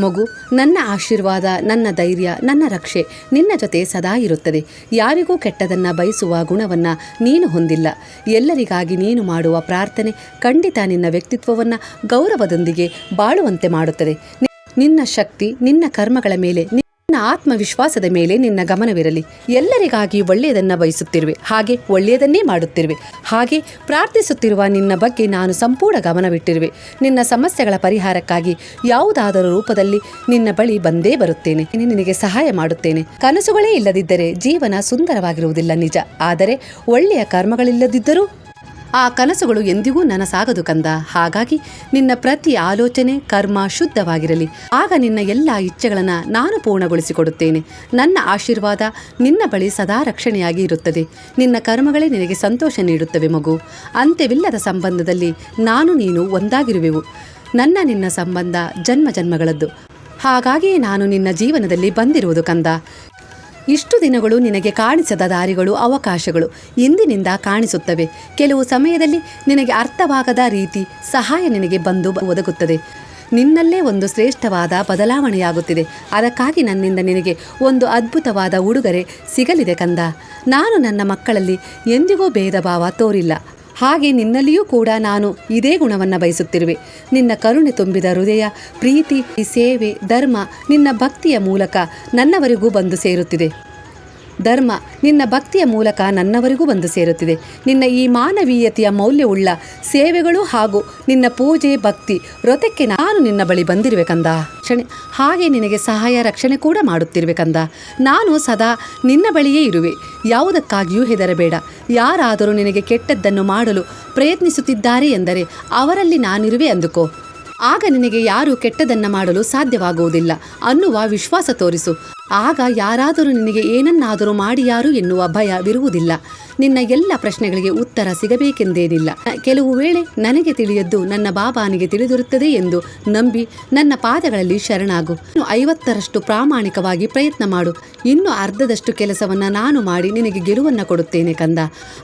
ಮಗು, ನನ್ನ ಆಶೀರ್ವಾದ, ನನ್ನ ಧೈರ್ಯ, ನನ್ನ ರಕ್ಷೆ ನಿನ್ನ ಜೊತೆ ಸದಾ ಇರುತ್ತದೆ. ಯಾರಿಗೂ ಕೆಟ್ಟದನ್ನ ಬಯಸುವ ಗುಣವನ್ನ ನೀನು ಹೊಂದಿಲ್ಲ. ಎಲ್ಲರಿಗಾಗಿ ನೀನು ಮಾಡುವ ಪ್ರಾರ್ಥನೆ ಖಂಡಿತ ನಿನ್ನ ವ್ಯಕ್ತಿತ್ವವನ್ನು ಗೌರವದೊಂದಿಗೆ ಬಾಳುವಂತೆ ಮಾಡುತ್ತದೆ. ನಿನ್ನ ಶಕ್ತಿ, ನಿನ್ನ ಕರ್ಮಗಳ ಮೇಲೆ ನಿನ್ನ ಆತ್ಮವಿಶ್ವಾಸದ ಮೇಲೆ ನಿನ್ನ ಗಮನವಿರಲಿ. ಎಲ್ಲರಿಗಾಗಿ ಒಳ್ಳೆಯದನ್ನು ಬಯಸುತ್ತಿರುವೆ. ಹಾಗೆ ಒಳ್ಳೆಯದನ್ನೇ ಮಾಡುತ್ತಿರುವೆ. ಹಾಗೆ ಪ್ರಾರ್ಥಿಸುತ್ತಿರುವ ನಿನ್ನ ಬಗ್ಗೆ ನಾನು ಸಂಪೂರ್ಣ ಗಮನವಿಟ್ಟಿರುವೆ. ನಿನ್ನ ಸಮಸ್ಯೆಗಳ ಪರಿಹಾರಕ್ಕಾಗಿ ಯಾವುದಾದರೂ ರೂಪದಲ್ಲಿ ನಿನ್ನ ಬಳಿ ಬಂದೇ ಬರುತ್ತೇನೆ. ನಿನಗೆ ಸಹಾಯ ಮಾಡುತ್ತೇನೆ. ಕನಸುಗಳೇ ಇಲ್ಲದಿದ್ದರೆ ಜೀವನ ಸುಂದರವಾಗಿರುವುದಿಲ್ಲ ನಿಜ. ಆದರೆ ಒಳ್ಳೆಯ ಕರ್ಮಗಳಿಲ್ಲದಿದ್ದರೂ ಆ ಕನಸುಗಳು ಎಂದಿಗೂ ನನಸಾಗದು ಕಂದ. ಹಾಗಾಗಿ ನಿನ್ನ ಪ್ರತಿ ಆಲೋಚನೆ ಕರ್ಮ ಶುದ್ಧವಾಗಿರಲಿ. ಆಗ ನಿನ್ನ ಎಲ್ಲ ಇಚ್ಛೆಗಳನ್ನು ನಾನು ಪೂರ್ಣಗೊಳಿಸಿಕೊಡುತ್ತೇನೆ. ನನ್ನ ಆಶೀರ್ವಾದ ನಿನ್ನ ಬಳಿ ಸದಾ ರಕ್ಷಣೆಯಾಗಿ ಇರುತ್ತದೆ. ನಿನ್ನ ಕರ್ಮಗಳೇ ನಿನಗೆ ಸಂತೋಷ ನೀಡುತ್ತವೆ ಮಗು. ಅಂತ್ಯವಿಲ್ಲದ ಸಂಬಂಧದಲ್ಲಿ ನಾನು ನೀನು ಒಂದಾಗಿರುವೆವು. ನನ್ನ ನಿನ್ನ ಸಂಬಂಧ ಜನ್ಮ ಜನ್ಮಗಳದ್ದು. ಹಾಗಾಗಿಯೇ ನಾನು ನಿನ್ನ ಜೀವನದಲ್ಲಿ ಬಂದಿರುವುದು ಕಂದ. ಇಷ್ಟು ದಿನಗಳು ನಿನಗೆ ಕಾಣಿಸದ ದಾರಿಗಳು, ಅವಕಾಶಗಳು ಇಂದಿನಿಂದ ಕಾಣಿಸುತ್ತವೆ. ಕೆಲವು ಸಮಯದಲ್ಲಿ ನಿನಗೆ ಅರ್ಥವಾಗದ ರೀತಿ ಸಹಾಯ ನಿನಗೆ ಬಂದು ಒದಗುತ್ತದೆ. ನಿನ್ನಲ್ಲೇ ಒಂದು ಶ್ರೇಷ್ಠವಾದ ಬದಲಾವಣೆಯಾಗುತ್ತಿದೆ. ಅದಕ್ಕಾಗಿ ನನ್ನಿಂದ ನಿನಗೆ ಒಂದು ಅದ್ಭುತವಾದ ಉಡುಗೊರೆ ಸಿಗಲಿದೆ ಕಂದ. ನಾನು ನನ್ನ ಮಕ್ಕಳಲ್ಲಿ ಎಂದಿಗೂ ಭೇದ ಭಾವ ತೋರಿಲ್ಲ. ಹಾಗೆ ನಿನ್ನಲ್ಲಿಯೂ ಕೂಡ ನಾನು ಇದೇ ಗುಣವನ್ನು ಬಯಸುತ್ತಿರುವೆ. ನಿನ್ನ ಕರುಣೆ ತುಂಬಿದ ಹೃದಯ, ಪ್ರೀತಿ, ಸೇವೆ, ಧರ್ಮ ನಿನ್ನ ಭಕ್ತಿಯ ಮೂಲಕ ನನ್ನವರೆಗೂ ಬಂದು ಸೇರುತ್ತಿದೆ. ಧರ್ಮ ನಿನ್ನ ಭಕ್ತಿಯ ಮೂಲಕ ನನ್ನವರಿಗೂ ಬಂದು ಸೇರುತ್ತಿದೆ. ನಿನ್ನ ಈ ಮಾನವೀಯತೆಯ ಮೌಲ್ಯವುಳ್ಳ ಸೇವೆಗಳು ಹಾಗೂ ನಿನ್ನ ಪೂಜೆ, ಭಕ್ತಿ, ವ್ರತಕ್ಕೆ ನಾನು ನಿನ್ನ ಬಳಿ ಬಂದಿರುವೆ ಕಂದ. ಕ್ಷಣೆ, ಹಾಗೆ ನಿನಗೆ ಸಹಾಯ, ರಕ್ಷಣೆ ಕೂಡ ಮಾಡುತ್ತಿರುವೆ ಕಂದ. ನಾನು ಸದಾ ನಿನ್ನ ಬಳಿಯೇ ಇರುವೆ. ಯಾವುದಕ್ಕಾಗಿಯೂ ಹೆದರಬೇಡ. ಯಾರಾದರೂ ನಿನಗೆ ಕೆಟ್ಟದ್ದನ್ನು ಮಾಡಲು ಪ್ರಯತ್ನಿಸುತ್ತಿದ್ದಾರೆ ಎಂದರೆ ಅವರಲ್ಲಿ ನಾನಿರುವೆ ಅಂದುಕೋ. ಆಗ ನಿನಗೆ ಯಾರು ಕೆಟ್ಟದನ್ನ ಮಾಡಲು ಸಾಧ್ಯವಾಗುವುದಿಲ್ಲ. ಅನ್ನುವ ವಿಶ್ವಾಸ ತೋರಿಸು. ಆಗ ಯಾರಾದರೂ ನಿನಗೆ ಏನನ್ನಾದರೂ ಮಾಡಿಯಾರು ಎನ್ನುವ ಭಯವಿರುವುದಿಲ್ಲ ನಿನ್ನ ಎಲ್ಲ ಪ್ರಶ್ನೆಗಳಿಗೆ ಉತ್ತರ ಸಿಗಬೇಕೆಂದೇನಿಲ್ಲ. ಕೆಲವು ವೇಳೆ ನನಗೆ ತಿಳಿಯದ್ದು ನನ್ನ ಬಾಬಾನಿಗೆ ತಿಳಿದಿರುತ್ತದೆ ಎಂದು ನಂಬಿ ನನ್ನ ಪಾದಗಳಲ್ಲಿ ಶರಣಾಗು. ಇನ್ನು ಐವತ್ತರಷ್ಟು ಪ್ರಾಮಾಣಿಕವಾಗಿ ಪ್ರಯತ್ನ ಮಾಡು. ಇನ್ನು ಅರ್ಧದಷ್ಟು ಕೆಲಸವನ್ನು ನಾನು ಮಾಡಿ ನಿನಗೆ ಗೆಲುವನ್ನು ಕೊಡುತ್ತೇನೆ ಕಂದ.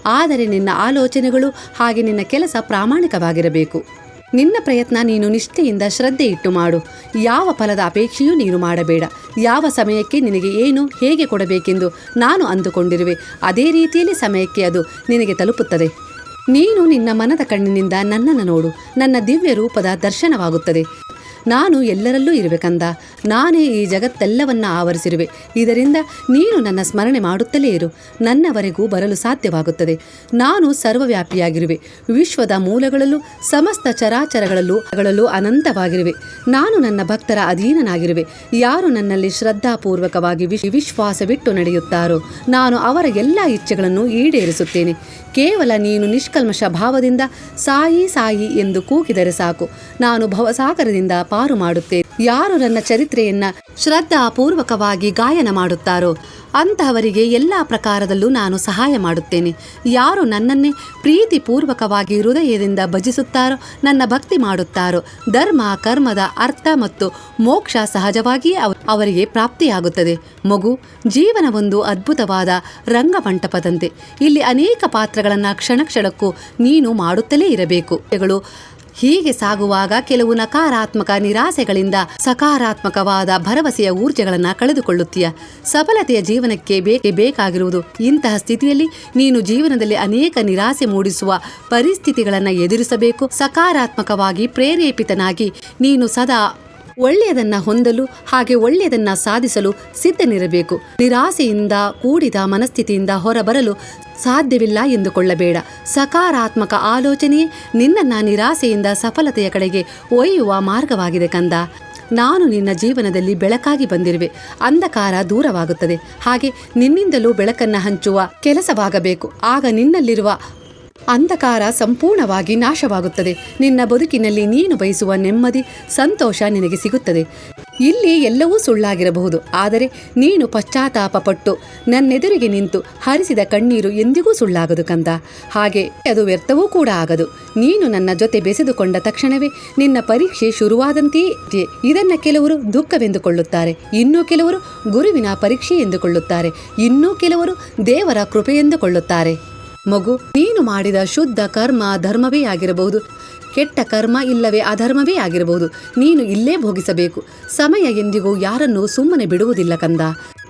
ಆದರೆ ನಿನ್ನ ಆಲೋಚನೆಗಳು ಹಾಗೆ ನಿನ್ನ ಕೆಲಸ ಪ್ರಾಮಾಣಿಕವಾಗಿರಬೇಕು. ನಿನ್ನ ಪ್ರಯತ್ನ ನೀನು ನಿಷ್ಠೆಯಿಂದ ಶ್ರದ್ಧೆ ಇಟ್ಟು ಮಾಡು. ಯಾವ ಫಲದ ಅಪೇಕ್ಷೆಯೂ ನೀನು ಮಾಡಬೇಡ. ಯಾವ ಸಮಯಕ್ಕೆ ನಿನಗೆ ಏನು, ಹೇಗೆ ಕೊಡಬೇಕೆಂದು ನಾನು ಅಂದುಕೊಂಡಿರುವೆ. ಅದೇ ರೀತಿಯಲ್ಲಿ ಸಮಯಕ್ಕೆ ಅದು ನಿನಗೆ ತಲುಪುತ್ತದೆ. ನೀನು ನಿನ್ನ ಮನದ ಕಣ್ಣಿನಿಂದ ನನ್ನನ್ನು ನೋಡು. ನನ್ನ ದಿವ್ಯ ರೂಪದ ದರ್ಶನವಾಗುತ್ತದೆ. ನಾನು ಎಲ್ಲರಲ್ಲೂ ಇರಬೇಕಂದ. ನಾನೇ ಈ ಜಗತ್ತೆಲ್ಲವನ್ನ ಆವರಿಸಿರುವೆ. ಇದರಿಂದ ನೀನು ನನ್ನ ಸ್ಮರಣೆ ಮಾಡುತ್ತಲೇ ಇರು. ನನ್ನವರೆಗೂ ಬರಲು ಸಾಧ್ಯವಾಗುತ್ತದೆ. ನಾನು ಸರ್ವವ್ಯಾಪಿಯಾಗಿರುವೆ. ವಿಶ್ವದ ಮೂಲಗಳಲ್ಲೂ, ಸಮಸ್ತ ಚರಾಚರಗಳಲ್ಲೂ, ಗಳಲ್ಲೂ ಅನಂತವಾಗಿರುವೆ. ನಾನು ನನ್ನ ಭಕ್ತರ ಅಧೀನನಾಗಿರುವೆ. ಯಾರು ನನ್ನಲ್ಲಿ ಶ್ರದ್ಧಾಪೂರ್ವಕವಾಗಿ ವಿಶ್, ವಿಶ್ವಾಸವಿಟ್ಟು ನಡೆಯುತ್ತಾರೋ, ನಾನು ಅವರ ಎಲ್ಲ ಇಚ್ಛೆಗಳನ್ನು ಈಡೇರಿಸುತ್ತೇನೆ. ಕೇವಲ ನೀನು ನಿಷ್ಕಲ್ಮಶ ಭಾವದಿಂದ ಸಾಯಿ ಸಾಯಿ ಎಂದು ಕೂಗಿದರೆ ಸಾಕು. ನಾನು ಭವಸಾಗರದಿಂದ ಪಾರು ಮಾಡುತ್ತೇನೆ. ಯಾರು ನನ್ನ ಚರಿತ್ರೆಯನ್ನ ಶ್ರದ್ಧಾಪೂರ್ವಕವಾಗಿ ಗಾಯನ ಮಾಡುತ್ತಾರೋ ಅಂತಹವರಿಗೆ ಎಲ್ಲ ಪ್ರಕಾರದಲ್ಲೂ ನಾನು ಸಹಾಯ ಮಾಡುತ್ತೇನೆ. ಯಾರು ನನ್ನನ್ನೇ ಪ್ರೀತಿಪೂರ್ವಕವಾಗಿ ಹೃದಯದಿಂದ ಭಜಿಸುತ್ತಾರೋ, ನನ್ನ ಭಕ್ತಿ ಮಾಡುತ್ತಾರೋ, ಧರ್ಮ, ಕರ್ಮದ ಅರ್ಥ ಮತ್ತು ಮೋಕ್ಷ ಸಹಜವಾಗಿಯೇ ಅವ- ಅವರಿಗೆ ಪ್ರಾಪ್ತಿಯಾಗುತ್ತದೆ. ಮಗು, ಜೀವನ ಒಂದು ಅದ್ಭುತವಾದ ರಂಗಮಂಟಪದಂತೆ. ಇಲ್ಲಿ ಅನೇಕ ಪಾತ್ರಗಳನ್ನು ಕ್ಷಣ ಕ್ಷಣಕ್ಕೂ ನೀನು ಮಾಡುತ್ತಲೇ ಇರಬೇಕು. ಹೀಗೆ ಸಾಗುವಾಗ ಕೆಲವು ನಕಾರಾತ್ಮಕ ನಿರಾಸೆಗಳಿಂದ ಸಕಾರಾತ್ಮಕವಾದ ಭರವಸೆಯ ಊರ್ಜೆಗಳನ್ನು ಕಳೆದುಕೊಳ್ಳುತ್ತೀಯ. ಸಫಲತೆಯ ಜೀವನಕ್ಕೆ ಬೇಕೇ ಬೇಕಾಗಿರುವುದು. ಇಂತಹ ಸ್ಥಿತಿಯಲ್ಲಿ ನೀನು ಜೀವನದಲ್ಲಿ ಅನೇಕ ನಿರಾಸೆ ಮೂಡಿಸುವ ಪರಿಸ್ಥಿತಿಗಳನ್ನು ಎದುರಿಸಬೇಕು. ಸಕಾರಾತ್ಮಕವಾಗಿ ಪ್ರೇರೇಪಿತನಾಗಿ ನೀನು ಸದಾ ಒಳ್ಳೆಯದನ್ನ ಹೊಂದಲು ಹಾಗೆ ಒಳ್ಳೆಯದನ್ನ ಸಾಧಿಸಲು ಸಿದ್ಧನಿರಬೇಕು. ನಿರಾಸೆಯಿಂದ ಕೂಡಿದ ಮನಸ್ಥಿತಿಯಿಂದ ಹೊರಬರಲು ಸಾಧ್ಯವಿಲ್ಲ ಎಂದುಕೊಳ್ಳಬೇಡ. ಸಕಾರಾತ್ಮಕ ಆಲೋಚನೆ ನಿನ್ನನ್ನು ನಿರಾಸೆಯಿಂದ ಸಫಲತೆಯ ಕಡೆಗೆ ಒಯ್ಯುವ ಮಾರ್ಗವಾಗಿದೆ ಕಂದ. ನಾನು ನಿನ್ನ ಜೀವನದಲ್ಲಿ ಬೆಳಕಾಗಿ ಬಂದಿರುವೆ. ಅಂಧಕಾರ ದೂರವಾಗುತ್ತದೆ. ಹಾಗೆ ನಿನ್ನಿಂದಲೂ ಬೆಳಕನ್ನು ಹಂಚುವ ಕೆಲಸವಾಗಬೇಕು. ಆಗ ನಿನ್ನಲ್ಲಿರುವ ಅಂಧಕಾರ ಸಂಪೂರ್ಣವಾಗಿ ನಾಶವಾಗುತ್ತದೆ. ನಿನ್ನ ಬದುಕಿನಲ್ಲಿ ನೀನು ಬಯಸುವ ನೆಮ್ಮದಿ, ಸಂತೋಷ ನಿನಗೆ ಸಿಗುತ್ತದೆ. ಇಲ್ಲಿ ಎಲ್ಲವೂ ಸುಳ್ಳಾಗಿರಬಹುದು. ಆದರೆ ನೀನು ಪಶ್ಚಾತ್ತಾಪ ಪಟ್ಟು ನನ್ನೆದುರಿಗೆ ನಿಂತು ಹರಿಸಿದ ಕಣ್ಣೀರು ಎಂದಿಗೂ ಸುಳ್ಳಾಗದು ಕಂದ. ಹಾಗೆ ಅದು ವ್ಯರ್ಥವೂ ಕೂಡ ಆಗದು. ನೀನು ನನ್ನ ಜೊತೆ ಬೆಸೆದುಕೊಂಡ ತಕ್ಷಣವೇ ನಿನ್ನ ಪರೀಕ್ಷೆ ಶುರುವಾದಂತೆಯೇ ಇದನ್ನು ಕೆಲವರು ದುಃಖವೆಂದುಕೊಳ್ಳುತ್ತಾರೆ. ಇನ್ನೂ ಕೆಲವರು ಗುರುವಿನ ಪರೀಕ್ಷೆ ಎಂದುಕೊಳ್ಳುತ್ತಾರೆ. ಇನ್ನೂ ಕೆಲವರು ದೇವರ ಕೃಪೆ ಎಂದುಕೊಳ್ಳುತ್ತಾರೆ. ಮಗು, ನೀನು ಮಾಡಿದ ಶುದ್ಧ ಕರ್ಮ ಧರ್ಮವೇ ಆಗಿರಬಹುದು. ಕೆಟ್ಟ ಕರ್ಮ ಇಲ್ಲವೇ ಅಧರ್ಮವೇ ಆಗಿರಬಹುದು. ನೀನು ಇಲ್ಲೇ ಭೋಗಿಸಬೇಕು. ಸಮಯ ಎಂದಿಗೂ ಯಾರನ್ನೂ ಸುಮ್ಮನೆ ಬಿಡುವುದಿಲ್ಲ ಕಂದ.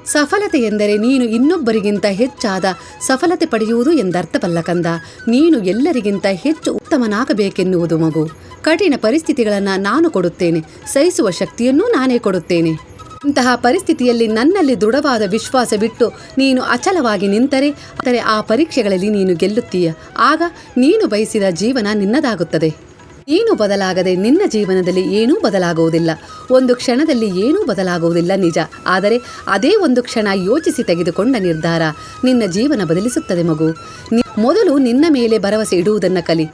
ಸಫಲತೆ ಎಂದರೆ ನೀನು ಇನ್ನೊಬ್ಬರಿಗಿಂತ ಹೆಚ್ಚಾದ ಸಫಲತೆ ಪಡೆಯುವುದು ಎಂದರ್ಥವಲ್ಲ ಕಂದ. ನೀನು ಎಲ್ಲರಿಗಿಂತ ಹೆಚ್ಚು ಉತ್ತಮನಾಗಬೇಕೆನ್ನುವುದು ಮಗು. ಕಠಿಣ ಪರಿಸ್ಥಿತಿಗಳನ್ನು ನಾನು ಕೊಡುತ್ತೇನೆ. ಸಹಿಸುವ ಶಕ್ತಿಯನ್ನೂ ನಾನೇ ಕೊಡುತ್ತೇನೆ. ಇಂತಹ ಪರಿಸ್ಥಿತಿಯಲ್ಲಿ ನನ್ನಲ್ಲಿ ದೃಢವಾದ ವಿಶ್ವಾಸ ಬಿಟ್ಟು ನೀನು ಅಚಲವಾಗಿ ನಿಂತರೆ, ಆದರೆ ಆ ಪರೀಕ್ಷೆಗಳಲ್ಲಿ ನೀನು ಗೆಲ್ಲುತ್ತೀಯ. ಆಗ ನೀನು ಬಯಸಿದ ಜೀವನ ನಿನ್ನದಾಗುತ್ತದೆ. ನೀನು ಬದಲಾಗದೆ ನಿನ್ನ ಜೀವನದಲ್ಲಿ ಏನೂ ಬದಲಾಗುವುದಿಲ್ಲ. ಒಂದು ಕ್ಷಣದಲ್ಲಿ ಏನೂ ಬದಲಾಗುವುದಿಲ್ಲ ನಿಜ. ಆದರೆ ಅದೇ ಒಂದು ಕ್ಷಣ ಯೋಚಿಸಿ ತೆಗೆದುಕೊಂಡ ನಿರ್ಧಾರ ನಿನ್ನ ಜೀವನ ಬದಲಿಸುತ್ತದೆ ಮಗು. ಮೊದಲು ನಿನ್ನ ಮೇಲೆ ಭರವಸೆ ಇಡುವುದನ್ನು ಕಲಿ.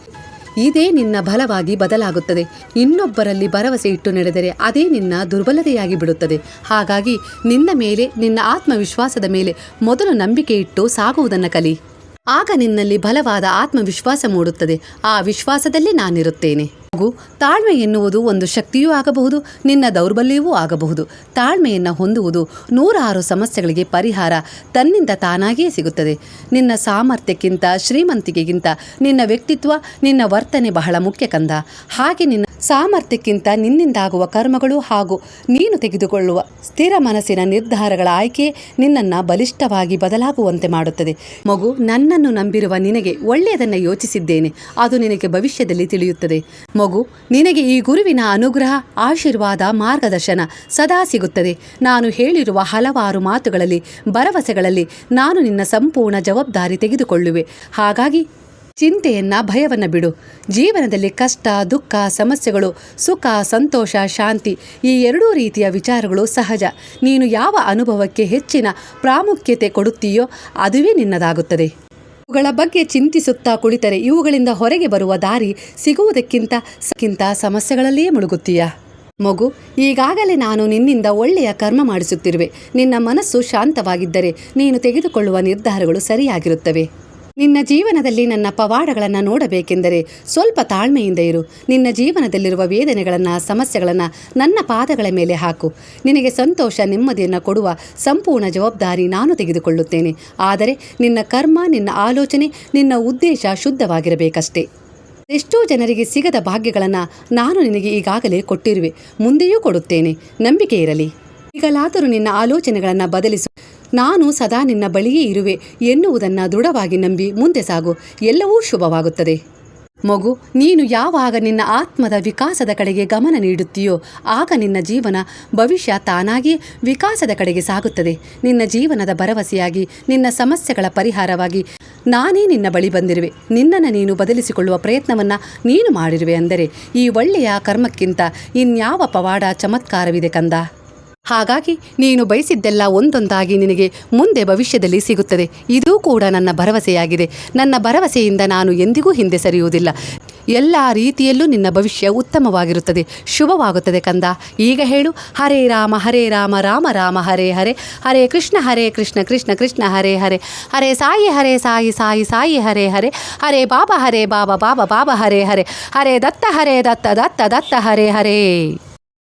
ಇದೇ ನಿನ್ನ ಬಲವಾಗಿ ಬದಲಾಗುತ್ತದೆ. ಇನ್ನೊಬ್ಬರಲ್ಲಿ ಭರವಸೆ ಇಟ್ಟು ನಡೆದರೆ ಅದೇ ನಿನ್ನ ದುರ್ಬಲತೆಯಾಗಿ ಬಿಡುತ್ತದೆ. ಹಾಗಾಗಿ ನಿನ್ನ ಮೇಲೆ, ನಿನ್ನ ಆತ್ಮವಿಶ್ವಾಸದ ಮೇಲೆ ಮೊದಲು ನಂಬಿಕೆ ಇಟ್ಟು ಸಾಗುವುದನ್ನು ಕಲಿ. ಆಗ ನಿನ್ನಲ್ಲಿ ಬಲವಾದ ಆತ್ಮವಿಶ್ವಾಸ ಮೂಡುತ್ತದೆ. ಆ ವಿಶ್ವಾಸದಲ್ಲಿ ನಾನಿರುತ್ತೇನೆ. ಹಾಗೂ ತಾಳ್ಮೆ ಎನ್ನುವುದು ಒಂದು ಶಕ್ತಿಯೂ ಆಗಬಹುದು, ನಿನ್ನ ದೌರ್ಬಲ್ಯವೂ ಆಗಬಹುದು. ತಾಳ್ಮೆಯನ್ನು ಹೊಂದುವುದು ನೂರಾರು ಸಮಸ್ಯೆಗಳಿಗೆ ಪರಿಹಾರ ತನ್ನಿಂದ ತಾನಾಗಿಯೇ ಸಿಗುತ್ತದೆ. ನಿನ್ನ ಸಾಮರ್ಥ್ಯಕ್ಕಿಂತ ಶ್ರೀಮಂತಿಕೆಗಿಂತ ನಿನ್ನ ವ್ಯಕ್ತಿತ್ವ, ನಿನ್ನ ವರ್ತನೆ ಬಹಳ ಮುಖ್ಯ ಕಂದ. ಹಾಗೆ ನಿನ್ನ ಸಾಮರ್ಥ್ಯಕ್ಕಿಂತ ನಿನ್ನಿಂದಾಗುವ ಕರ್ಮಗಳು ಹಾಗೂ ನೀನು ತೆಗೆದುಕೊಳ್ಳುವ ಸ್ಥಿರ ಮನಸ್ಸಿನ ನಿರ್ಧಾರಗಳ ಆಯ್ಕೆ ನಿನ್ನನ್ನು ಬಲಿಷ್ಠವಾಗಿ ಬದಲಾಗುವಂತೆ ಮಾಡುತ್ತದೆ. ಮಗು, ನನ್ನನ್ನು ನಂಬಿರುವ ನಿನಗೆ ಒಳ್ಳೆಯದನ್ನು ಯೋಚಿಸಿದ್ದೇನೆ. ಅದು ನಿನಗೆ ಭವಿಷ್ಯದಲ್ಲಿ ತಿಳಿಯುತ್ತದೆ. ಮಗು, ನಿನಗೆ ಈ ಗುರುವಿನ ಅನುಗ್ರಹ, ಆಶೀರ್ವಾದ, ಮಾರ್ಗದರ್ಶನ ಸದಾ ಸಿಗುತ್ತದೆ. ನಾನು ಹೇಳಿರುವ ಹಲವಾರು ಮಾತುಗಳಲ್ಲಿ, ಭರವಸೆಗಳಲ್ಲಿ ನಾನು ನಿನ್ನ ಸಂಪೂರ್ಣ ಜವಾಬ್ದಾರಿ ತೆಗೆದುಕೊಳ್ಳುವೆ. ಹಾಗಾಗಿ ಚಿಂತೆಯನ್ನ ಭಯವನ್ನ ಬಿಡು. ಜೀವನದಲ್ಲಿ ಕಷ್ಟ, ದುಃಖ, ಸಮಸ್ಯೆಗಳು, ಸುಖ, ಸಂತೋಷ, ಶಾಂತಿ ಈ ಎರಡೂ ರೀತಿಯ ವಿಚಾರಗಳು ಸಹಜ. ನೀನು ಯಾವ ಅನುಭವಕ್ಕೆ ಹೆಚ್ಚಿನ ಪ್ರಾಮುಖ್ಯತೆ ಕೊಡುತ್ತೀಯೋ ಅದುವೇ ನಿನ್ನದಾಗುತ್ತದೆ. ಇವುಗಳ ಬಗ್ಗೆ ಚಿಂತಿಸುತ್ತಾ ಕುಳಿತರೆ ಇವುಗಳಿಂದ ಹೊರಗೆ ಬರುವ ದಾರಿ ಸಿಗುವುದಕ್ಕಿಂತ ಸಕ್ಕಿಂತ ಸಮಸ್ಯೆಗಳಲ್ಲಿಯೇ ಮುಳುಗುತ್ತೀಯ. ಮಗು, ಈಗಾಗಲೇ ನಾನು ನಿನ್ನಿಂದ ಒಳ್ಳೆಯ ಕರ್ಮ ಮಾಡಿಸುತ್ತಿರುವೆ. ನಿನ್ನ ಮನಸ್ಸು ಶಾಂತವಾಗಿದ್ದರೆ ನೀನು ತೆಗೆದುಕೊಳ್ಳುವ ನಿರ್ಧಾರಗಳು ಸರಿಯಾಗಿರುತ್ತವೆ. ನಿನ್ನ ಜೀವನದಲ್ಲಿ ನನ್ನ ಪವಾಡಗಳನ್ನು ನೋಡಬೇಕೆಂದರೆ ಸ್ವಲ್ಪ ತಾಳ್ಮೆಯಿಂದ ಇರು. ನಿನ್ನ ಜೀವನದಲ್ಲಿರುವ ವೇದನೆಗಳನ್ನು, ಸಮಸ್ಯೆಗಳನ್ನು ನನ್ನ ಪಾದಗಳ ಮೇಲೆ ಹಾಕು. ನಿನಗೆ ಸಂತೋಷ, ನೆಮ್ಮದಿಯನ್ನು ಕೊಡುವ ಸಂಪೂರ್ಣ ಜವಾಬ್ದಾರಿ ನಾನು ತೆಗೆದುಕೊಳ್ಳುತ್ತೇನೆ. ಆದರೆ ನಿನ್ನ ಕರ್ಮ, ನಿನ್ನ ಆಲೋಚನೆ, ನಿನ್ನ ಉದ್ದೇಶ ಶುದ್ಧವಾಗಿರಬೇಕಷ್ಟೇ. ಎಷ್ಟೋ ಜನರಿಗೆ ಸಿಗದ ಭಾಗ್ಯಗಳನ್ನು ನಾನು ನಿನಗೆ ಈಗಾಗಲೇ ಕೊಟ್ಟಿರುವೆ. ಮುಂದೆಯೂ ಕೊಡುತ್ತೇನೆ. ನಂಬಿಕೆ ಇರಲಿ. ಈಗಲಾದರೂ ನಿನ್ನ ಆಲೋಚನೆಗಳನ್ನು ಬದಲಿಸು. ನಾನು ಸದಾ ನಿನ್ನ ಬಳಿಯೇ ಇರುವೆ ಎನ್ನುವುದನ್ನು ದೃಢವಾಗಿ ನಂಬಿ ಮುಂದೆ ಸಾಗು. ಎಲ್ಲವೂ ಶುಭವಾಗುತ್ತದೆ. ಮಗು, ನೀನು ಯಾವಾಗ ನಿನ್ನ ಆತ್ಮದ ವಿಕಾಸದ ಕಡೆಗೆ ಗಮನ ನೀಡುತ್ತೀಯೋ, ಆಗ ನಿನ್ನ ಜೀವನ ಭವಿಷ್ಯ ತಾನಾಗಿಯೇ ವಿಕಾಸದ ಕಡೆಗೆ ಸಾಗುತ್ತದೆ. ನಿನ್ನ ಜೀವನದ ಭರವಸೆಯಾಗಿ, ನಿನ್ನ ಸಮಸ್ಯೆಗಳ ಪರಿಹಾರವಾಗಿ ನಾನೇ ನಿನ್ನ ಬಳಿ ಬಂದಿರುವೆ. ನಿನ್ನನ್ನು ನೀನು ಬದಲಿಸಿಕೊಳ್ಳುವ ಪ್ರಯತ್ನವನ್ನು ನೀನು ಮಾಡಿರುವೆ ಅಂದರೆ, ಈ ಒಳ್ಳೆಯ ಕರ್ಮಕ್ಕಿಂತ ಇನ್ಯಾವ ಪವಾಡ ಚಮತ್ಕಾರವಿದೆ ಕಂದ? ಹಾಗಾಗಿ ನೀನು ಬಯಸಿದ್ದೆಲ್ಲ ಒಂದೊಂದಾಗಿ ನಿನಗೆ ಮುಂದೆ ಭವಿಷ್ಯದಲ್ಲಿ ಸಿಗುತ್ತದೆ. ಇದೂ ಕೂಡ ನನ್ನ ಭರವಸೆಯಾಗಿದೆ. ನನ್ನ ಭರವಸೆಯಿಂದ ನಾನು ಎಂದಿಗೂ ಹಿಂದೆ ಸರಿಯುವುದಿಲ್ಲ. ಎಲ್ಲ ರೀತಿಯಲ್ಲೂ ನಿನ್ನ ಭವಿಷ್ಯ ಉತ್ತಮವಾಗಿರುತ್ತದೆ. ಶುಭವಾಗುತ್ತದೆ ಕಂದ. ಈಗ ಹೇಳು. ಹರೇ ರಾಮ ಹರೇ ರಾಮ ರಾಮ ರಾಮ, ಹರೇ ಹರೇ. ಹರೇ ಕೃಷ್ಣ ಹರೇ ಕೃಷ್ಣ ಕೃಷ್ಣ ಕೃಷ್ಣ, ಹರೇ ಹರೇ. ಹರೇ ಸಾಯಿ ಹರೇ ಸಾಯಿ ಸಾಯಿ ಸಾಯಿ, ಹರೇ ಹರೇ. ಹರೇ ಬಾಬಾ ಹರೇ ಬಾಬಾ ಬಾಬಾ ಬಾಬಾ, ಹರೇ ಹರೇ. ಹರೇ ದತ್ತ ಹರೇ ದತ್ತ ದತ್ತ ದತ್ತ, ಹರೇ ಹರೇ.